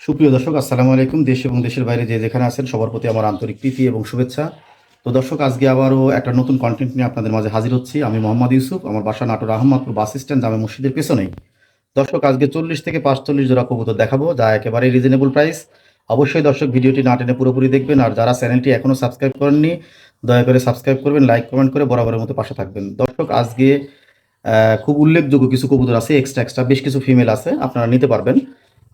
সুপ্রিয় দর্শক, আসসালামু আলাইকুম। দেশ এবং দেশের বাইরে যে যেখানে আছেন, সবার প্রতি আমার আন্তরিক প্রীতি এবং শুভেচ্ছা। তো দর্শক, আজকে আবারও একটা নতুন কন্টেন্ট নিয়ে আপনাদের মাঝে হাজির হচ্ছি। আমি মোহাম্মদ ইউসুফ, আমার বাসা নাটোর আহমদপুর বাস স্ট্যান্ড জামে মসজিদের পেছনেই। দর্শক, আজকে চল্লিশ থেকে পাঁচচল্লিশ জোড়া কবুতর দেখাবো, যা একেবারে রিজনেবল প্রাইস অবশ্যই দর্শক, ভিডিওটি না টেনে পুরোপুরি দেখবেন, আর যারা চ্যানেলটি এখনও সাবস্ক্রাইব করেননি, দয়া করে সাবস্ক্রাইব করবেন লাইক কমেন্ট করে বরাবরের মতো পাশে থাকবেন। দর্শক, আজকে খুব উল্লেখযোগ্য কিছু কবুতর আছে এক্সট্রা এক্সট্রা বেশ কিছু ফিমেল আছে, আপনারা নিতে পারবেন।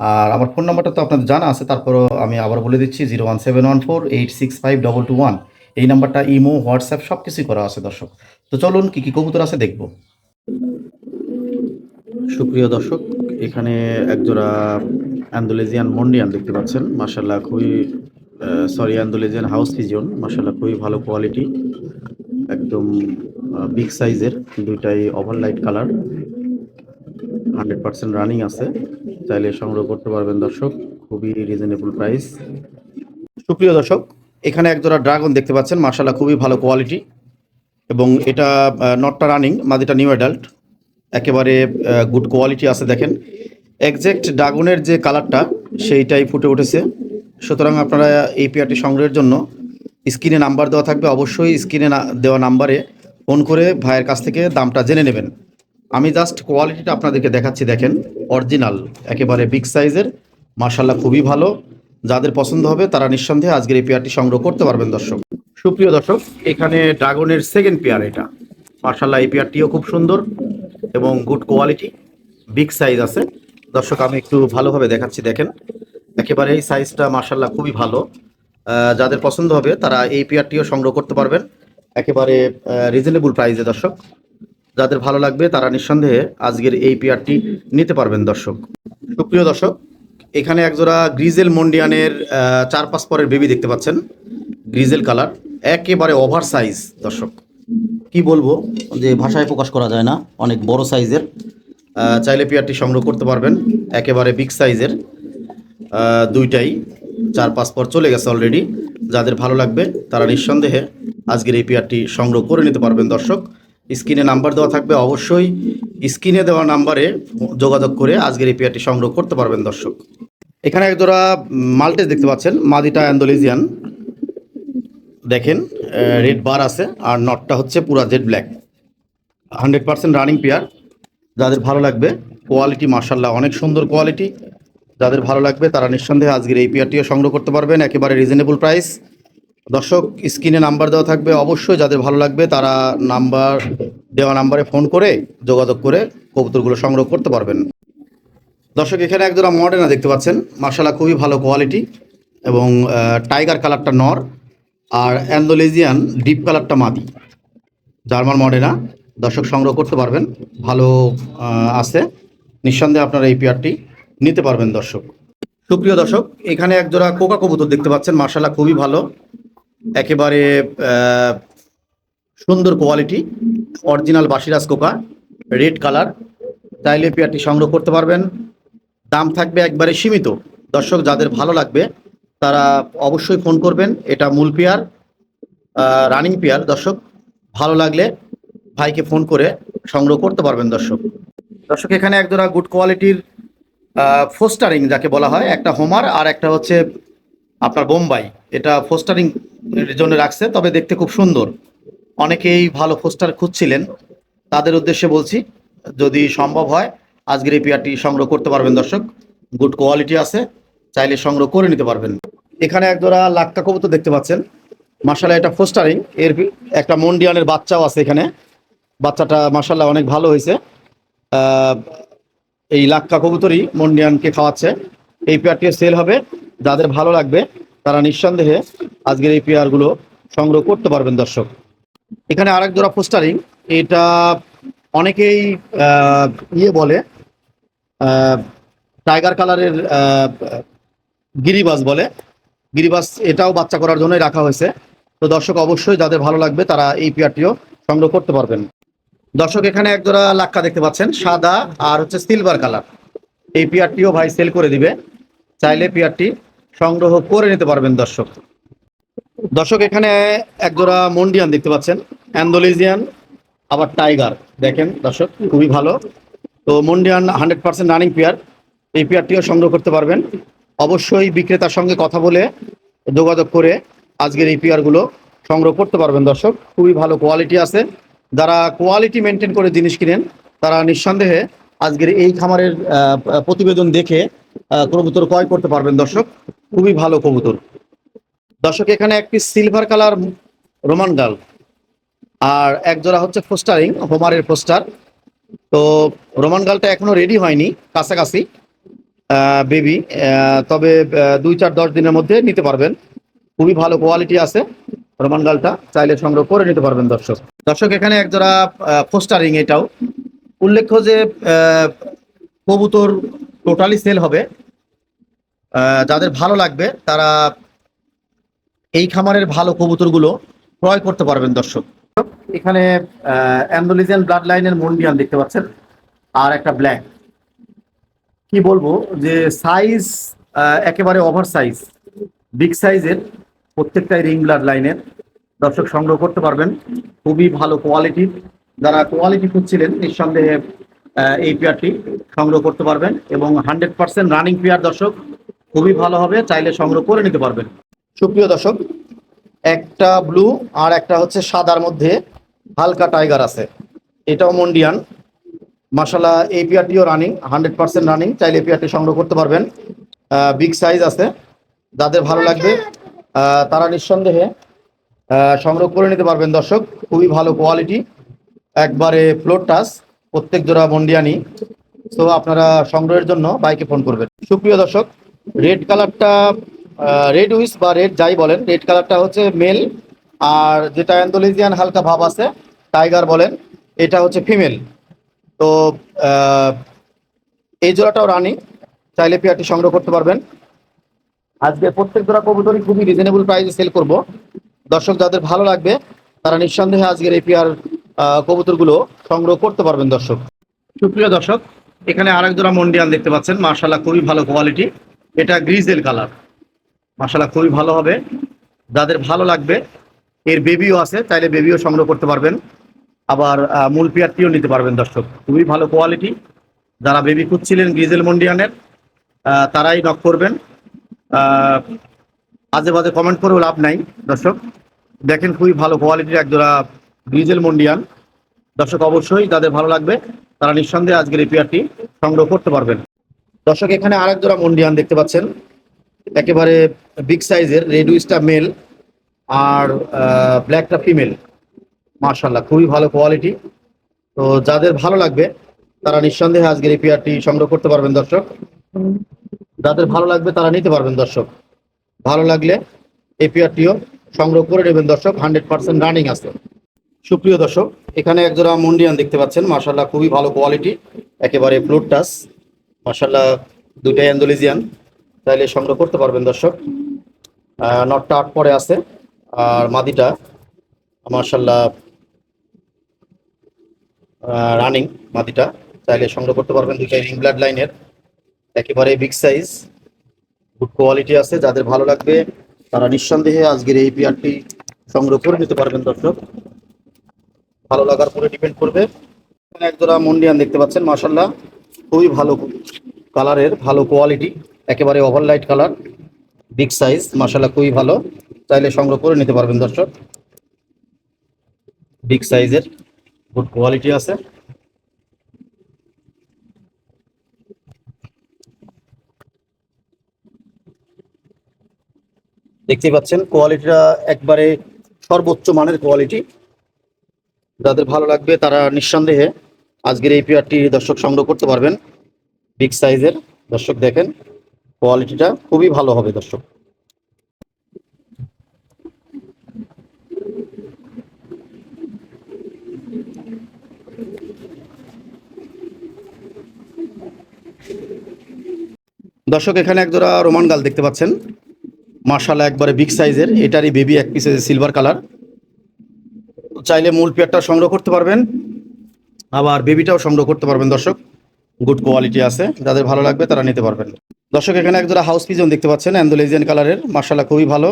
আর আমার ফোন নাম্বারটা তো আপনাদের জানা আছে, তারপরও আমি আবার বলে দিচ্ছি, zero one seven one four eight six five double two one. এই নাম্বারটা, ইমো, হোয়াটসঅ্যাপ সব কিছুই করা আছে দর্শক। তো চলুন কী কী কবুতর আছে দেখব। সুপ্রিয় দর্শক, এখানে একজোড়া অ্যান্ডোলেজিয়ান মন্ডিয়ান দেখতে পাচ্ছেন। মার্শাল্লাহ খুবই সরি অ্যান্ডোলেজিয়ান হাউস পিজন মার্শাল্লাহ খুবই ভালো কোয়ালিটি। একদম বিগ সাইজের দুইটাই over light colour hundred percent running আছে। চাইলে সংগ্রহ করতে পারবেন দর্শক। খুবই রিজনেবল প্রাইস সুপ্রিয় দর্শক, এখানে একজোড়া ড্রাগন দেখতে পাচ্ছেন। মার্শাল্লাহ খুবই ভালো কোয়ালিটি এবং এটা নটটা রানিং মাদিটা নিউ অ্যাডাল্ট একেবারে গুড কোয়ালিটি আছে, দেখেন। একজ্যাক্ট ড্রাগনের যে কালারটা সেইটাই ফুটে উঠেছে। সুতরাং আপনারা এই পেয়ারটি সংগ্রহের জন্য স্ক্রিনে নাম্বার দেওয়া থাকবে। অবশ্যই স্ক্রিনে দেওয়া নাম্বারে ফোন করে ভাইয়ের কাছ থেকে দামটা জেনে নেবেন। আমি জাস্ট কোয়ালিটিটা আপনাদেরকে দেখাচ্ছি, দেখেন অরিজিনাল একেবারে বিগ সাইজের মার্শাল্লাহ খুবই ভালো। যাদের পছন্দ হবে, তারা নিঃসন্দেহে আজকের এই পেয়ারটি সংগ্রহ করতে পারবেন, দর্শক। সুপ্রিয় দর্শক, এখানে ড্রাগনের সেকেন্ড পেয়ার এটা। মার্শাল্লাহ এই পেয়ারটিও খুব সুন্দর এবং গুড কোয়ালিটি বিগ সাইজ আছে। দর্শক, আমি একটু ভালোভাবে দেখাচ্ছি, দেখেন। একেবারে এই সাইজটা মার্শাল্লাহ খুবই ভালো। যাদের পছন্দ হবে, তারা এই পেয়ারটিও সংগ্রহ করতে পারবেন। একেবারে রিজনেবল প্রাইসে দর্শক। যাদের ভালো লাগবে তারা নিঃসন্দেহে আজকের এই পেয়ারটি নিতে পারবেন দর্শক। সুপ্রিয় দর্শক এখানে একজোড়া গ্রিজেল মন্ডিয়ানের চার পাঁচ পরের বেবি দেখতে পাচ্ছেন। গ্রিজেল কালার একেবারে ওভার সাইজ দর্শক। কি বলব যে ভাষায় প্রকাশ করা যায় না অনেক বড় সাইজের চাইলে পেয়ারটি সংগ্রহ করতে পারবেন একেবারে বিগ সাইজের দুইটাই চার পাঁচ পর চলে গেছে অলরেডি যাদের ভালো লাগবে তারা নিঃসন্দেহে আজকের এই পেয়ারটি সংগ্রহ করে নিতে পারবেন দর্শক। স্ক্রিনে নাম্বার দেওয়া থাকবে, অবশ্যই স্ক্রিনে দেওয়া নাম্বারে যোগাযোগ করে আজকের এই পেয়ারটি সংগ্রহ করতে পারবেন দর্শক। এখানে একজোড়া মাল্টেজ দেখতে পাচ্ছেন, মাদিটা অ্যান্ডোলেজিয়ান। দেখেন রেড বার আছে আর নটটা হচ্ছে পুরা jet black. Hundred percent running pair, যাদের ভালো লাগবে, কোয়ালিটি মার্শাল্লাহ অনেক সুন্দর কোয়ালিটি। যাদের ভালো লাগবে, তারা নিঃসন্দেহে আজকের এই পেয়ারটিও সংগ্রহ করতে পারবেন, একেবারে রিজনেবল প্রাইস। দর্শক, স্ক্রিনে নাম্বার দেওয়া থাকবে। অবশ্যই যাদের ভালো লাগবে, তারা নাম্বার, দেওয়া নাম্বারে ফোন করে যোগাযোগ করে কবুতরগুলো সংগ্রহ করতে পারবেন। দর্শক, এখানে একজোড়া মডেনা দেখতে পাচ্ছেন। মার্শাল্লাহ খুবই ভালো কোয়ালিটি এবং টাইগার কালারটা নর আর অ্যান্ডোলেজিয়ান ডিপ কালারটা মাদি। German Modena. দর্শক, সংগ্রহ করতে পারবেন। ভালো আছে। নিঃসন্দেহে আপনারা এই পেয়ারটি নিতে পারবেন দর্শক। সুপ্রিয় দর্শক, এখানে একজোড়া কোকা কবুতর দেখতে পাচ্ছেন। মার্শাল্লাহ খুবই ভালো। একেবারে সুন্দর কোয়ালিটি অরিজিনাল বাসিরাজ কোকা রেড কালার চাইলে পেয়ারটি সংগ্রহ করতে পারবেন। দাম থাকবে একবারে সীমিত। দর্শক, যাদের ভালো লাগবে, তারা অবশ্যই ফোন করবেন। এটা মূল পেয়ার রানিং পেয়ার। দর্শক, ভালো লাগলে ভাইকে ফোন করে সংগ্রহ করতে পারবেন দর্শক। দর্শক, এখানে একজোড়া গুড কোয়ালিটির ফোস্টারিং যাকে বলা হয়, একটা হোমার আর একটা হচ্ছে আপনার বোম্বাই, এটা ফোস্টারিং জন্য রাখছে, তবে দেখতে খুব সুন্দর। অনেকেই ভালো ফোস্টার খুঁজছিলেন। তাদের উদ্দেশ্যে বলছি, যদি সম্ভব হয়, আজকের এই পেয়ারটি সংগ্রহ করতে পারবেন দর্শক। গুড কোয়ালিটি আছে, চাইলে সংগ্রহ করে নিতে পারবেন। এখানে একজোড়া লাক্কা কবুতর দেখতে পাচ্ছেন। মার্শাল্লাহ এটা ফোস্টারিং এর একটা মন্ডিয়ানের বাচ্চাও আছে এখানে। বাচ্চাটা মার্শাল্লাহ অনেক ভালো হয়েছে। এই লাক্কা কবুতরই মন্ডিয়ানকে খাওয়াচ্ছে। এই পেয়ারটিও সেল হবে। যাদের ভালো লাগবে, তারা নিঃসন্দেহে আজকের এই পেয়ারগুলো সংগ্রহ করতে পারবেন, দর্শক। এখানে আরেক জোড়া পোস্টারিং। এটা অনেকেই ইয়ে বলে টাইগার কালারের গিরিবাস বলে। গিরিবাস এটাও বাচ্চা করার জন্যই রাখা হয়েছে। তো দর্শক অবশ্যই যাদের ভালো লাগবে, তারা এই পেয়ারটিও সংগ্রহ করতে পারবেন। দর্শক, এখানে এক জোড়া লাক্কা দেখতে পাচ্ছেন, সাদা আর হচ্ছে সিলভার কালার এই পেয়ারটিও ভাই সেল করে দিবে। চাইলে পেয়ারটি সংগ্রহ করে নিতে পারবেন দর্শক। দর্শক, এখানে এক জোড়া মন্ডিয়ান দেখতে পাচ্ছেন। অ্যান্ডোলেজিয়ান, আবার টাইগার। দেখেন দর্শক, খুবই ভালো। তো Mondain hundred percent running pair. এই পেয়ারটিও সংগ্রহ করতে পারবেন। অবশ্যই বিক্রেতার সঙ্গে কথা বলে যোগাযোগ করে আজকের এই পেয়ারগুলো সংগ্রহ করতে পারবেন দর্শক। খুবই ভালো কোয়ালিটি আছে। যারা কোয়ালিটি মেনটেন করে জিনিস কিনেন, তারা নিঃসন্দেহে আজকের এই খামারের প্রতিবেদন দেখে কবুতর ক্রয় করতে পারবেন দর্শক। খুবই ভালো কবুতর। দর্শক, এখানে একটি সিলভার কালার রোমান গাল আর এক জোড়া হচ্ছে ফোস্টারিং হোমারের পোস্টার তো রোমান গালটা এখনও রেডি হয়নি, কাছাকাছি বেবি তবে দুই চার দশ দিনের মধ্যে নিতে পারবেন। খুবই ভালো কোয়ালিটি আছে রোমান গালটা চাইলে সংগ্রহ করে নিতে পারবেন দর্শক। দর্শক, এখানে এক জোড়া পোস্টারিং এটাও। উল্লেখ্য যে কবুতর টোটালি সেল হবে। যাদের ভালো লাগবে, তারা এই খামারের ভালো কবুতরগুলো ক্রয় করতে পারবেন, দর্শক। এখানে অ্যান্ডোলিজিয়ান ব্লাড লাইনের মন্ডিয়ান দেখতে পাচ্ছেন, আর একটা ব্ল্যাক। কি বলব, যে সাইজ একেবারে ওভার সাইজ বিগ সাইজের প্রত্যেকটাই রিং ব্লাড লাইনের দর্শক সংগ্রহ করতে পারবেন। খুবই ভালো কোয়ালিটির যারা কোয়ালিটি খুঁজছিলেন, নিঃসন্দেহে এই পেয়ারটি সংগ্রহ করতে পারবেন এবং হান্ড্রেড পার্সেন্ট রানিং পেয়ার দর্শক। খুবই ভালো হবে, চাইলে সংগ্রহ করে নিতে পারবেন। সুপ্রিয় দর্শক, একটা ব্লু আর একটা হচ্ছে সাদার মধ্যে হালকা টাইগার আছে। এটাও মন্ডিয়ান। মাসালা এই পেয়ারটিও রানিং হান্ড্রেড পার্সেন্ট রানিং চাইলে এই পেয়ারটি সংগ্রহ করতে পারবেন। বিগ সাইজ আছে। যাদের ভালো লাগবে তারা নিঃসন্দেহে সংগ্রহ করে নিতে পারবেন দর্শক। খুবই ভালো কোয়ালিটি একবারে ফ্লোর টাচ প্রত্যেক জোড়া মন্ডিয়ানি তো আপনারা সংগ্রহের জন্য বাইকে ফোন করবেন। সুপ্রিয় দর্শক রেড কালারটা রেড উইস বা রেড যাই বলেন রেড কালারটা হচ্ছে মেল আর যেটা অ্যান্ডোলেজিয়ান হালকা ভাব আছে টাইগার বলেন, এটা হচ্ছে ফিমেল তো এই জোড়াটাও রানিং চাইলে পেয়ারটি সংগ্রহ করতে পারবেন। আজকে প্রত্যেক জোড়া কবুতরই খুবই রিজনেবল প্রাইসে সেল করব। দর্শক, যাদের ভালো লাগবে, তারা নিঃসন্দেহে আজকের এই পেয়ার কবুতরগুলো সংগ্রহ করতে পারবেন, দর্শক। সুপ্রিয় দর্শক, এখানে আরেক জোড়া মন্ডিয়ান দেখতে পাচ্ছেন। মার্শাল্লাহ খুবই ভালো কোয়ালিটি এটা গ্রিজেল কালার। মার্শাল্লাহ খুবই ভালো হবে। যাদের ভালো লাগবে, এর বেবিও আছে, চাইলে বেবিও সংগ্রহ করতে পারবেন। আবার মূল পেয়ারটিও নিতে পারবেন দর্শক। খুবই ভালো কোয়ালিটি যারা বেবি খুঁজছিলেন গ্রিজেল মন্ডিয়ানের তারাই নক করবেন। আজে বাজে কমেন্ট করেও লাভ নাই দর্শক। দেখেন খুবই ভালো কোয়ালিটির একজোড়া গ্রিজেল মন্ডিয়ান। দর্শক, অবশ্যই যাদের ভালো লাগবে, তারা নিঃসন্দেহে আজকের এই পেয়ারটি সংগ্রহ করতে পারবেন। দর্শক, এখানে আরেক জোড়া মন্ডিয়ান দেখতে পাচ্ছেন। একেবারে বিগ সাইজের রেড উইস্টা মেল আর ব্ল্যাকটা ফিমেল মার্শাল্লাহ খুবই ভালো কোয়ালিটি তো যাদের ভালো লাগবে, তারা নিঃসন্দেহে আজকের এই পেয়ারটি সংগ্রহ করতে পারবেন দর্শক। যাদের ভালো লাগবে, তারা নিতে পারবেন দর্শক। ভালো লাগলে এই পেয়ারটিও সংগ্রহ করে নেবেন দর্শক হান্ড্রেড পার্সেন্ট রানিং আছে। সুপ্রিয় দর্শক, এখানে একজোড়া মন্ডিয়ান দেখতে পাচ্ছেন। মার্শাল্লাহ খুবই ভালো কোয়ালিটি একেবারে ফ্লোর টাস মার্শাল্লাহ দুইটাই অ্যান্ডোলিজিয়ান তাইলে সংগ্রহ করতে পারবেন দর্শক। নটটা আট পরে আছে, আর মাদিটা মার্শাল্লাহ রানিং মাদিটা। চাইলে সংগ্রহ করতে পারবেন দুইটাই রিং ব্লাড লাইনের একেবারে বিগ সাইজ গুড কোয়ালিটি আছে। যাদের ভালো লাগবে, তারা নিঃসন্দেহে আজকের এই পেয়ারটি সংগ্রহ করে নিতে পারবেন দর্শক। ভালো লাগার পরে ডিপেন্ড করবে। এখানে একজোড়া মন্ডিয়ান দেখতে পাচ্ছেন মার্শাল্লাহ খুবই ভালো কালারের, ভালো কোয়ালিটি একেবারে ওভারলাইট কালার বিগ সাইজ মার্শাল্লাহ খুবই ভালো। চাইলে সংগ্রহ করে নিতে পারবেন দর্শক। বিগ সাইজের গুড কোয়ালিটি আছে। দেখতে পাচ্ছেন কোয়ালিটিটা একবারে সর্বোচ্চ মানের কোয়ালিটি যাদের ভালো লাগবে তারা নিঃসন্দেহে আজকের এই পেয়ারটি দর্শক সংগ্রহ করতে পারবেন। বিগ সাইজের, দর্শক দেখেন, কোয়ালিটিটা খুবই ভালো হবে দর্শক। দর্শক, এখানে একজোড়া রোমান গাল দেখতে পাচ্ছেন। মার্শাল্লাহ একবারে বিগ সাইজের। এটারই বেবি এক পিসে সিলভার কালার চাইলে মূল পেয়ারটা সংগ্রহ করতে পারবেন। আবার বেবিটাও সংগ্রহ করতে পারবেন, দর্শক। গুড কোয়ালিটি আছে। যাদের ভালো লাগবে তারা নিতে পারবেন। দর্শক, এখানে একজোড়া হাউস পিজন দেখতে পাচ্ছেন অ্যান্ডোলেজিয়ান কালারের মার্শাল্লাহ খুবই ভালো।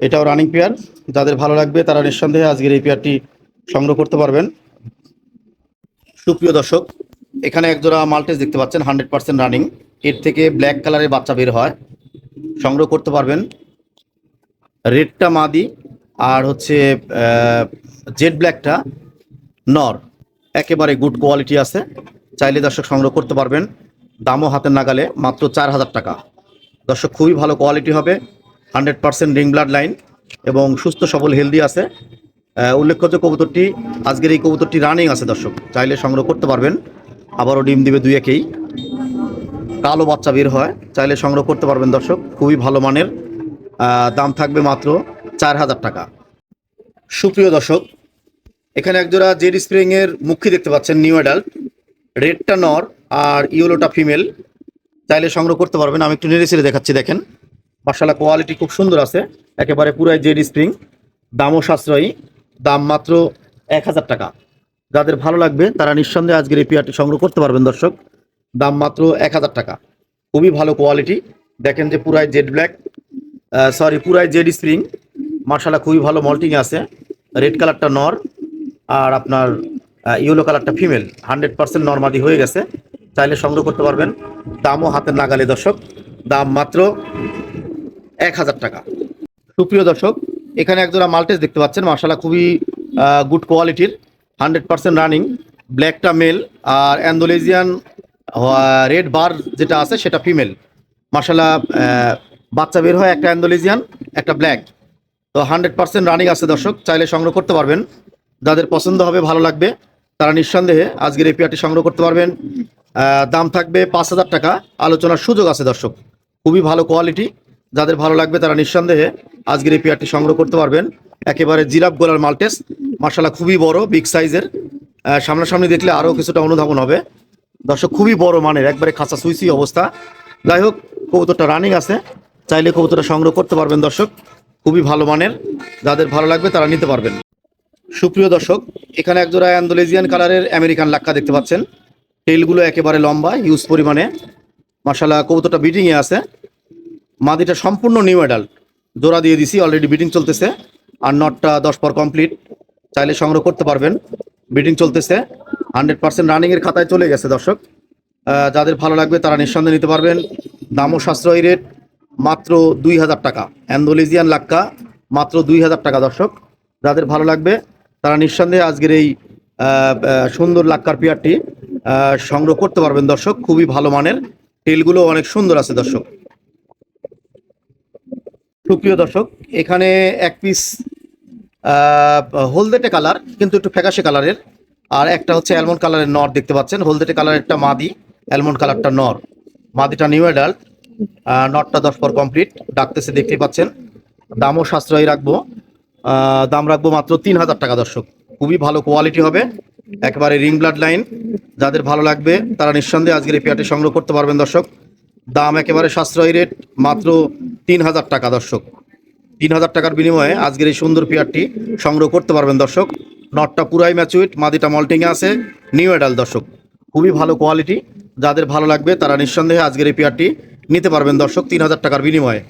এটাও রানিং পেয়ার যাদের ভালো লাগবে তারা নিঃসন্দেহে আজকের এই পেয়ারটি সংগ্রহ করতে পারবেন। সুপ্রিয় দর্শক, এখানে একজোড়া মাল্টেস দেখতে পাচ্ছেন হান্ড্রেড পার্সেন্ট রানিং এর থেকে ব্ল্যাক কালারের বাচ্চা বের হয়। সংগ্রহ করতে পারবেন। রেডটা মাদি, আর হচ্ছে জেড ব্ল্যাকটা নর। একেবারে গুড কোয়ালিটি আছে। চাইলে দর্শক সংগ্রহ করতে পারবেন। দামও হাতের নাগালে মাত্র চার হাজার টাকা। দর্শক, খুবই ভালো কোয়ালিটি হবে। Hundred percent ring blood line এবং সুস্থ, সবল হেলদি আছে। উল্লেখ্য যে কবুতরটি, আজকের এই কবুতরটি রানিং আছে দর্শক। চাইলে সংগ্রহ করতে পারবেন। আবারও ডিম দিবে দুই একেই। কালো বাচ্চা বের হয়। চাইলে সংগ্রহ করতে পারবেন দর্শক। খুবই ভালো মানের। দাম থাকবে মাত্র চার হাজার টাকা। সুপ্রিয় দর্শক এখানে একজোড়া জেড স্প্রিং এর মুখী দেখতে পাচ্ছেন, নিউ অ্যাডাল্ট। রেডটা নর আর ইয়েলোটা ফিমেল। চাইলে সংগ্রহ করতে পারবেন। আমি একটু নেড়ে ছেড়ে দেখাচ্ছি, দেখেন। মার্শাল্লাহ কোয়ালিটি খুব সুন্দর আছে। একেবারে পুরাই জেড স্প্রিং। দামও সাশ্রয়ী। দাম মাত্র এক হাজার টাকা। যাদের ভালো লাগবে, তারা নিঃসন্দেহে আজকের এই পেয়ারটি সংগ্রহ করতে পারবেন, দর্শক। দাম মাত্র এক হাজার টাকা। খুবই ভালো কোয়ালিটি। দেখেন যে পুরাই জেড ব্ল্যাক সরি, পুরাই জেড স্প্রিং। মার্শাল্লাহ খুবই ভালো মল্টিং আছে। রেড কালারটা নর। আর আপনার ইয়েলো কালারটা ফিমেল হান্ড্রেড পার্সেন্ট নর্মালি হয়ে গেছে। চাইলে সংগ্রহ করতে পারবেন। দামও হাতের নাগালে দর্শক। দাম মাত্র এক হাজার টাকা। সুপ্রিয় দর্শক, এখানে একজোড়া মাল্টেস দেখতে পাচ্ছেন। মার্শাল্লাহ খুবই গুড কোয়ালিটির হান্ড্রেড পার্সেন্ট রানিং ব্ল্যাকটা মেল আর অ্যান্ডোলেজিয়ান রেড বার যেটা আছে সেটা ফিমেল মার্শাল্লাহ বাচ্চা বের হয় একটা অ্যান্ডোলেজিয়ান একটা ব্ল্যাক তো হান্ড্রেড পার্সেন্ট রানিং আছে দর্শক। চাইলে সংগ্রহ করতে পারবেন। যাদের পছন্দ হবে, ভালো লাগবে, তারা নিঃসন্দেহে আজকের এই পেয়ারটি সংগ্রহ করতে পারবেন। দাম থাকবে পাঁচ হাজার টাকা। আলোচনার সুযোগ আছে দর্শক। খুবই ভালো কোয়ালিটি। যাদের ভালো লাগবে, তারা নিঃসন্দেহে আজকের এই পেয়ারটি সংগ্রহ করতে পারবেন। একেবারে জিরাপ গোলার মাল্টেস মার্শাল্লাহ খুবই বড়, বিগ সাইজের। সামনাসামনি দেখলে আরও কিছুটা অনুধাবন হবে। দর্শক, খুবই বড় মানের, একবারে খাঁচা সুইসি অবস্থা। যাই হোক, কবুতরটা রানিং আছে। চাইলে কবুতরটা সংগ্রহ করতে পারবেন দর্শক। খুবই ভালো মানের। যাদের ভালো লাগবে, তারা নিতে পারবেন। সুপ্রিয় দর্শক, এখানে একজোড়া অ্যান্ডোলেজিয়ান কালারের আমেরিকান লাক্কা দেখতে পাচ্ছেন। টেলগুলো একেবারে লম্বা হিউজ পরিমাণে। মার্শাল্লাহ কবুতরটা বিটিংয়ে আছে। মাদিটা সম্পূর্ণ নিউ অ্যাডাল্ট জোড়া দিয়ে দিছি অলরেডি বিটিং চলতেছে। আর নটটা দশ পর কমপ্লিট চাইলে সংগ্রহ করতে পারবেন। বিটিং চলতেছে। হান্ড্রেড পার্সেন্ট রানিংয়ের খাতায় চলে গেছে দর্শক। যাদের ভালো লাগবে তারা নিঃসন্দেহে নিতে পারবেন। দামও সাশ্রয়ী রেট মাত্র দুই হাজার টাকা। অ্যান্ডোলেজিয়ান লাক্কা, মাত্র দুই হাজার টাকা দর্শক। যাদের ভালো লাগবে তারা নিঃসন্দেহে আজকের এই সুন্দর লাক্কার পেয়ারটি সংগ্রহ করতে পারবেন দর্শক, খুবই ভালো মানের। টেলগুলো অনেক সুন্দর আছে দর্শক। সুপ্রিয় দর্শক, এখানে এক পিস হলদেটে কালার, কিন্তু একটু ফ্যাকাশে কালারের। আর একটা হচ্ছে অ্যালমন্ড কালারের নর দেখতে পাচ্ছেন। হলদেটে কালারেরটা মাদি, অ্যালমন্ড কালারটা নর। মাদিটা নিউ অ্যাডাল্ট নটটা দশ পর কমপ্লিট, ডাকতেছে দেখতেই পাচ্ছেন। দামও সাশ্রয়ী রাখব। দাম রাখব মাত্র তিন হাজার টাকা, দর্শক। খুবই ভালো কোয়ালিটি হবে। একেবারে রিং ব্লাড লাইন যাদের ভালো লাগবে, তারা নিঃসন্দেহে আজকের এই পেয়ারটি সংগ্রহ করতে পারবেন, দর্শক। দাম একেবারে সাশ্রয়ী রেট মাত্র তিন হাজার টাকা, দর্শক। তিন হাজার টাকার বিনিময়ে আজকের এই সুন্দর পেয়ারটি সংগ্রহ করতে পারবেন, দর্শক। নটটা পুরাই ম্যাচুইট মাদিটা মল্টিংয়ে আছে নিউ অ্যাডাল দর্শক। খুবই ভালো কোয়ালিটি যাদের ভালো লাগবে, তারা নিঃসন্দেহে আজকের এই পেয়ারটি নিতে পারবেন, দর্শক, তিন হাজার টাকার বিনিময়ে।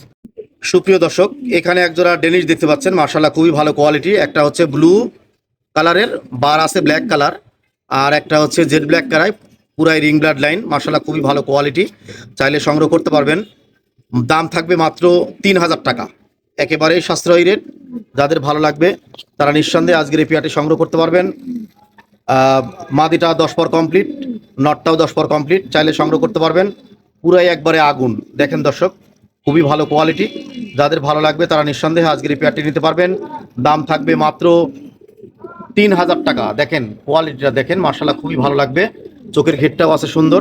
সুপ্রিয় দর্শক, এখানে একজোড়া ডেনিশ দেখতে পাচ্ছেন। মার্শাল্লাহ খুবই ভালো কোয়ালিটি। একটা হচ্ছে ব্লু কালারের, বার আছে ব্ল্যাক কালার। আর একটা হচ্ছে জেড ব্ল্যাক কালার, পুরাই রিং ব্লাড লাইন। মার্শাল্লাহ খুবই ভালো কোয়ালিটি। চাইলে সংগ্রহ করতে পারবেন। দাম থাকবে মাত্র তিন হাজার টাকা। একেবারেই সাশ্রয়ী রেট। যাদের ভালো লাগবে, তারা নিঃসন্দেহে আজকের এই পেয়ারটি সংগ্রহ করতে পারবেন। মাদিটা দশ পর কমপ্লিট, নটটাও দশ পর কমপ্লিট। চাইলে সংগ্রহ করতে পারবেন। পুরাই একবারে আগুন। দেখেন দর্শক খুবই ভালো কোয়ালিটি যাদের ভালো লাগবে তারা নিঃসন্দেহে আজকের এই পেয়ারটি নিতে পারবেন। দাম থাকবে মাত্র তিন হাজার টাকা। দেখেন কোয়ালিটিটা দেখেন মার্শাল্লাহ খুবই ভালো লাগবে। চোখের ঘেরটাও আছে সুন্দর।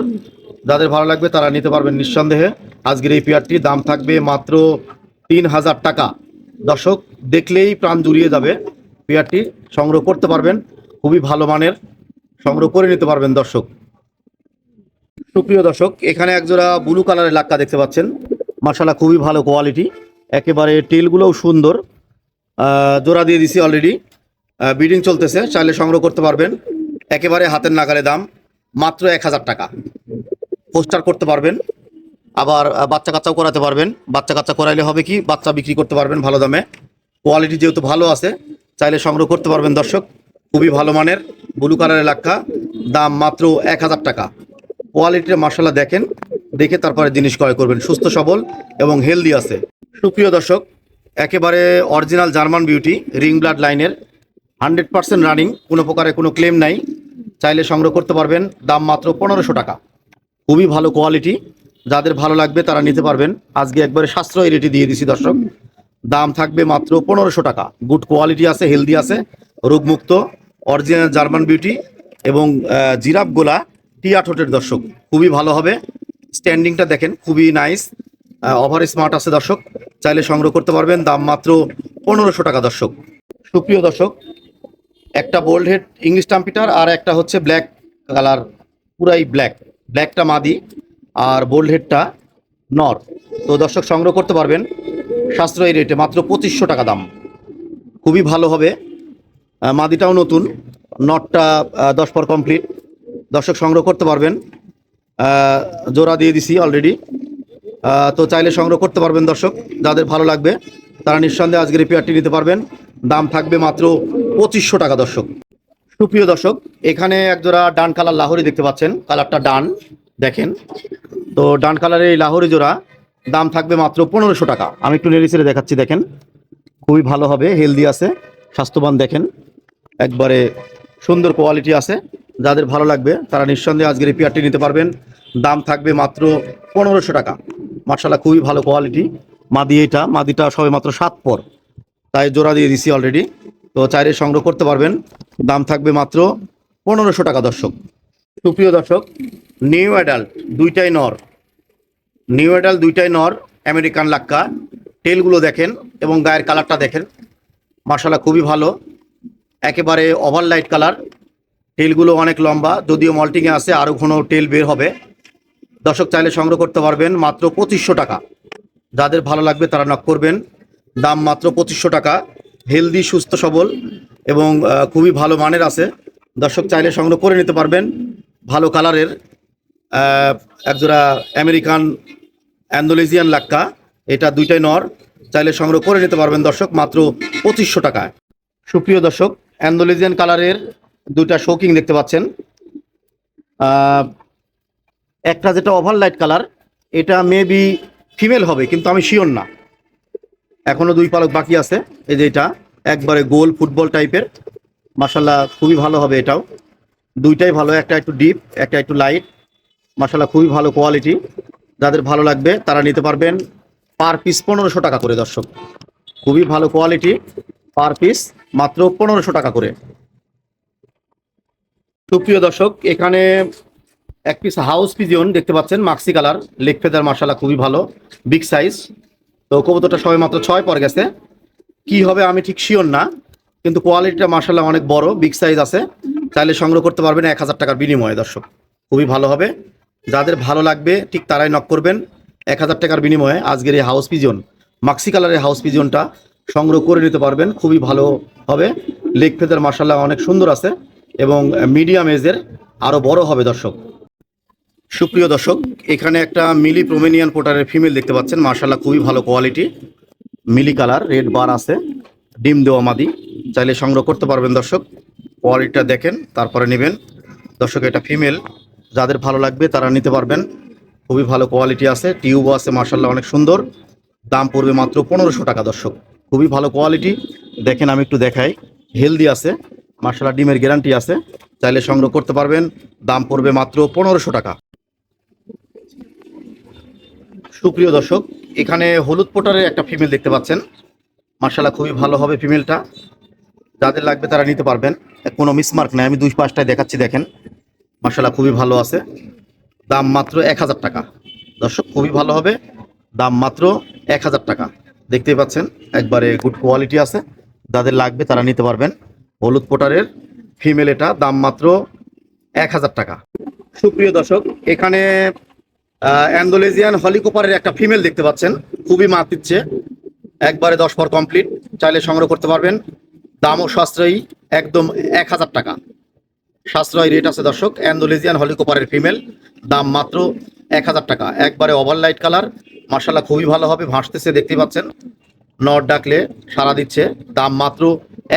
যাদের ভালো লাগবে তারা নিতে পারবেন নিঃসন্দেহে। আজকের এই পেয়ারটির দাম থাকবে মাত্র তিন হাজার টাকা। দর্শক, দেখলেই প্রাণ জুড়িয়ে যাবে পেয়ারটি সংগ্রহ করতে পারবেন। খুবই ভালো মানের সংগ্রহ করে নিতে পারবেন দর্শক। সুপ্রিয় দর্শক, এখানে একজোড়া ব্লু কালারের লাক্কা দেখতে পাচ্ছেন। মার্শাল্লাহ খুবই ভালো কোয়ালিটি একেবারে টেলগুলোও সুন্দর। জোড়া দিয়ে দিছি অলরেডি বিডিং চলতেছে, চাইলে সংগ্রহ করতে পারবেন। একেবারে হাতের নাগালে দাম, মাত্র এক হাজার টাকা। পোস্টার করতে পারবেন, আবার বাচ্চা কাচ্চাও করাতে পারবেন। বাচ্চা কাচ্চা করাইলে হবে কি, বাচ্চা বিক্রি করতে পারবেন ভালো দামে। কোয়ালিটি যেহেতু ভালো আছে, চাইলে সংগ্রহ করতে পারবেন দর্শক। খুবই ভালো মানের ব্লু কালারের লাক্ষা দাম মাত্র এক হাজার টাকা। কোয়ালিটির মার্শাল্লাহ দেখেন দেখে তারপরে জিনিস ক্রয় করবেন। সুস্থ, সবল এবং হেলদি আছে। সুপ্রিয় দর্শক, একেবারে original German beauty ring blood লাইনের হান্ড্রেড পার্সেন্ট রানিং কোনো প্রকারে কোনো ক্লেম নাই। চাইলে সংগ্রহ করতে পারবেন, দাম মাত্র পনেরোশো টাকা। খুবই ভালো কোয়ালিটি যাদের ভালো লাগবে তারা নিতে পারবেন। আজকে একবারে সাশ্রয়ী রেটে দিয়ে দিছি দর্শক। দাম থাকবে মাত্র পনেরোশো টাকা। গুড কোয়ালিটি আছে হেলদি আছে, রোগমুক্ত অরিজিনাল জার্মান বিউটি এবং জিরাফ গোলা টিয়া ঠোঁটের দর্শক। খুবই ভালো হবে। স্ট্যান্ডিংটা দেখেন, খুবই নাইস ওভার স্মার্ট আছে দর্শক। চাইলে সংগ্রহ করতে পারবেন, দাম মাত্র পনেরোশো টাকা দর্শক। সুপ্রিয় দর্শক, একটা বোল্ড হেড ইংলিশ টাম্পিটার আর একটা হচ্ছে ব্ল্যাক কালার পুরাই ব্ল্যাক ব্ল্যাকটা মাদি আর বোল্ড হেডটা নর। তো দর্শক, সংগ্রহ করতে পারবেন, সাশ্রয়ী রেটে মাত্র পঁচিশশো টাকা দাম। খুবই ভালো হবে। মাদিটাও নতুন, নটটা দশ পর কমপ্লিট দর্শক, সংগ্রহ করতে পারবেন। জোড়া দিয়ে দিছি অলরেডি তো চাইলে সংগ্রহ করতে পারবেন দর্শক, যাদের ভালো লাগবে, তারা নিঃসন্দেহে আজকের এই পেয়ারটি নিতে পারবেন। দাম থাকবে মাত্র পঁচিশশো টাকা দর্শক। সুপ্রিয় দর্শক, এখানে একজোড়া ডান কালার লাহোরি দেখতে পাচ্ছেন, কালারটা ডান, দেখেন। তো ডান কালারের এই লাহোরি জোড়া, দাম থাকবে মাত্র পনেরোশো টাকা। আমি একটু নেড়ে ছেড়ে দেখাচ্ছি, দেখেন। খুবই ভালো হবে, হেলদি আছে, স্বাস্থ্যবান, দেখেন। একবারে সুন্দর কোয়ালিটি আছে। যাদের ভালো লাগবে, তারা নিঃসন্দেহে আজকের এই পেয়ারটি নিতে পারবেন। দাম থাকবে মাত্র পনেরোশো টাকা। মার্শাল্লাহ খুবই ভালো কোয়ালিটি। মাদি এটা, মাদিটা সবে মাত্র সাত পর। তাই জোড়া দিয়ে দিছি অলরেডি তো চাইলে সংগ্রহ করতে পারবেন। দাম থাকবে মাত্র পনেরোশো টাকা, দর্শক। সুপ্রিয় দর্শক নিউ অ্যাডাল্ট দুইটাই নর। নিউ অ্যাডাল্ট দুইটাই নর আমেরিকান লাক্কা। টেলগুলো দেখেন এবং গায়ের কালারটা দেখেন। মার্শাল্লাহ খুবই ভালো। একেবারে ওভার লাইট কালার টেলগুলো অনেক লম্বা, যদিও মল্টিংয়ে আছে আরও ঘন টেল বের হবে। দর্শক চাইলে সংগ্রহ করতে পারবেন মাত্র পঁচিশশো টাকা। যাদের ভালো লাগবে তারা নক করবেন। দাম মাত্র পঁচিশশো টাকা। হেলদি, সুস্থ, সবল এবং খুবই ভালো মানের আছে। দর্শক চাইলে সংগ্রহ করে নিতে পারবেন। ভালো কালারের একজোড়া আমেরিকান অ্যান্ডোলেজিয়ান লাক্কা। এটা দুইটাই নর। চাইলে সংগ্রহ করে নিতে পারবেন দর্শক মাত্র পঁচিশশো টাকায়। সুপ্রিয় দর্শক অ্যান্ডোলেজিয়ান কালারের দুইটা শোকিং দেখতে পাচ্ছেন। একটা যেটা ওভার লাইট কালার, এটা মেবি ফিমেল হবে, কিন্তু আমি শিওর না। এখনও দুই পালক বাকি আছে, এই যে এটা, একবারে গোল ফুটবল টাইপের। মাসাল্লাহ খুবই ভালো হবে এটাও। দুইটাই ভালো, একটা একটু ডিপ একটা একটু লাইট মাসাল্লাহ খুবই ভালো কোয়ালিটি যাদের ভালো লাগবে, তারা নিতে পারবেন পার পিস পনেরোশো টাকা করে, দর্শক। খুবই ভালো কোয়ালিটি পার পিস মাত্র পনেরোশো টাকা করে। সুপ্রিয় দর্শক, এখানে এক পিস হাউস পিজিয়ন দেখতে পাচ্ছেন মাক্সি কালার লেগ ফেদার মার্শাল্লাহ খুবই ভালো বিগ সাইজ তো কবুতরটা সবে মাত্র ছয় পর গেছে। কি হবে আমি ঠিক শিওর না, কিন্তু কোয়ালিটিটা মার্শাল্লাহ অনেক বড় বিগ সাইজ আছে। চাইলে সংগ্রহ করতে পারবেন এক হাজার টাকার বিনিময়ে দর্শক। খুবই ভালো হবে। যাদের ভালো লাগবে, ঠিক তারাই নক করবেন। এক হাজার টাকার বিনিময়ে আজকের এই হাউস পিজন মাক্সি কালারের হাউস পিজনটা সংগ্রহ করে নিতে পারবেন। খুবই ভালো হবে। লেগ ফেদার মার্শাল্লাহ অনেক সুন্দর আছে। এবং মিডিয়াম এজের আরও বড় হবে দর্শক। সুপ্রিয় দর্শক, এখানে একটা মিলি প্রোমেনিয়ান পোটারের ফিমেল দেখতে পাচ্ছেন। মার্শাল্লাহ খুবই ভালো quality. Mealy colour, red bar আছে। ডিম দেওয়া মাদি। চাইলে সংগ্রহ করতে পারবেন দর্শক। কোয়ালিটিটা দেখেন, তারপরে নেবেন। দর্শক, এটা ফিমেল। যাদের ভালো লাগবে তারা নিতে পারবেন। খুবই ভালো কোয়ালিটি আছে। টিউবও আছে মার্শাল্লাহ অনেক সুন্দর। দাম পড়বে মাত্র পনেরোশো টাকা দর্শক। খুবই ভালো কোয়ালিটি। দেখেন, আমি একটু দেখাই। হেলদি আছে। মার্শাল্লাহ ডিমের গ্যারান্টি আছে। চাইলে সংগ্রহ করতে পারবেন। দাম পড়বে মাত্র পনেরোশো টাকা। সুপ্রিয় দর্শক, এখানে হলুদ পোটারের একটা ফিমেল দেখতে পাচ্ছেন। মার্শাল্লাহ খুবই ভালো হবে ফিমেলটা যাদের লাগবে তারা নিতে পারবেন। কোনো মিসমার্ক নাই। আমি দুই পাঁচটায় দেখাচ্ছি, দেখেন। মার্শাল্লাহ খুবই ভালো আছে। দাম মাত্র এক হাজার টাকা। দর্শক, খুবই ভালো হবে। দাম মাত্র এক হাজার টাকা। দেখতেই পাচ্ছেন, একবারে গুড কোয়ালিটি আছে। যাদের লাগবে তারা নিতে পারবেন। হলুদ পোটারের ফিমেল এটা, দাম মাত্র এক হাজার টাকা। সুপ্রিয় দর্শক, এখানে অ্যান্ডোলেজিয়ান হলিকোপারের একটা ফিমেল দেখতে পাচ্ছেন, খুবই মাত দিচ্ছে। একবারে দশ পর কমপ্লিট চাইলে সংগ্রহ করতে পারবেন। দামও সাশ্রয়ী, একদম এক হাজার টাকা। সাশ্রয় রেট আছে দর্শক অ্যান্ডোলেজিয়ান হলিকোপারের ফিমেল দাম মাত্র এক হাজার টাকা। একবারে ওভার লাইট কালার মার্শাল্লাহ খুবই ভালো হবে, ভাসতেছে দেখতে পাচ্ছেন। নট ডাকলে সারা দিচ্ছে, দাম মাত্র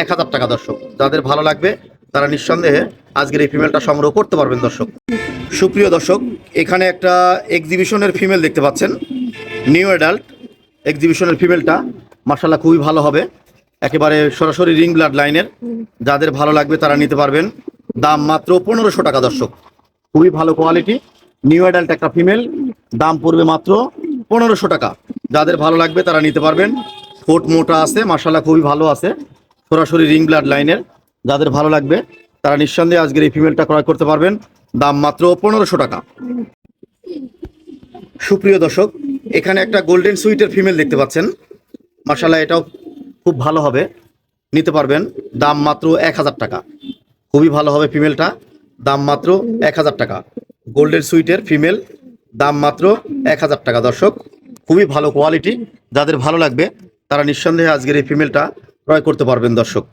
এক হাজার টাকা, দর্শক। যাদের ভালো লাগবে, তারা নিঃসন্দেহে আজকের এই ফিমেলটা সংগ্রহ করতে পারবেন, দর্শক। সুপ্রিয় দর্শক, এখানে একটা এক্সিবিশনের ফিমেল দেখতে পাচ্ছেন। নিউ অ্যাডাল্ট এক্সিবিশনের ফিমেলটা মার্শাল্লাহ খুবই ভালো হবে। একেবারে সরাসরি রিং ব্লাড লাইনের যাদের ভালো লাগবে, তারা নিতে পারবেন। দাম মাত্র পনেরোশো টাকা, দর্শক। খুবই ভালো কোয়ালিটি নিউ অ্যাডাল্ট একটা ফিমেল দাম পড়বে মাত্র পনেরোশো টাকা। যাদের ভালো লাগবে, তারা নিতে পারবেন। ফোট মোটা আছে মার্শাল্লাহ খুবই ভালো আছে। সরাসরি রিং ব্লাড লাইনের, যাদের ভালো লাগবে, তারা নিঃসন্দেহে আজকের এই ফিমেলটা ক্রয় করতে পারবেন। দাম মাত্র পনেরোশো টাকা। সুপ্রিয় দর্শক, এখানে একটা গোল্ডেন সুইটের ফিমেল দেখতে পাচ্ছেন। মার্শাল্লাহ এটাও খুব ভালো হবে। নিতে পারবেন। দাম মাত্র এক হাজার টাকা। খুবই ভালো হবে ফিমেলটা দাম মাত্র এক হাজার টাকা। গোল্ডেন সুইটের ফিমেল দাম মাত্র এক হাজার টাকা। দর্শক, খুবই ভালো কোয়ালিটি যাদের ভালো লাগবে, তারা নিঃসন্দেহে আজকের এই ফিমেলটা ক্রয় করতে পারবেন দর্শক।